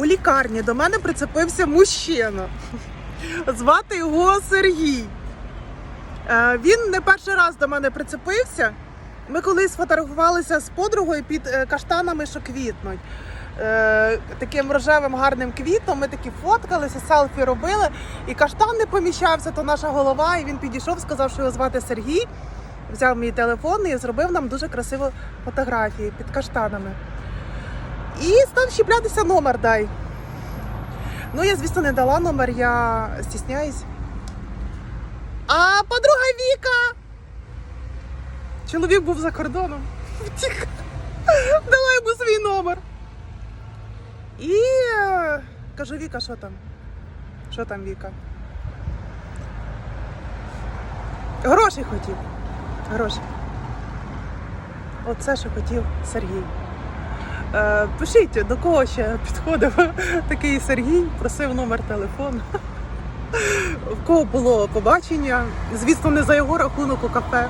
У лікарні до мене прицепився мужчина. Звати його Сергій. Е, Він не перший раз до мене прицепився. Ми колись фотографувалися з подругою під е, каштанами, що квітнуть. Е, Таким рожевим гарним квітом. Ми такі фоткалися, селфі робили. І каштан не поміщався, то наша голова. І він підійшов, сказав, що його звати Сергій. Взяв мій телефон і зробив нам дуже красиву фотографію під каштанами. І став щеплятися номер дай. Ну, я, звісно, не дала номер, я стісняюсь. А подруга Віка. Чоловік був за кордоном. Втік. Дала йому свій номер. І е, кажу, Віка, що там? Що там, Віка? Гроші хотів. Гроші. Оце, що хотів Сергій. Е, пишіть, до кого ще підходив такий Сергій, просив номер телефону. В кого було побачення, звісно, не за його рахунок у кафе.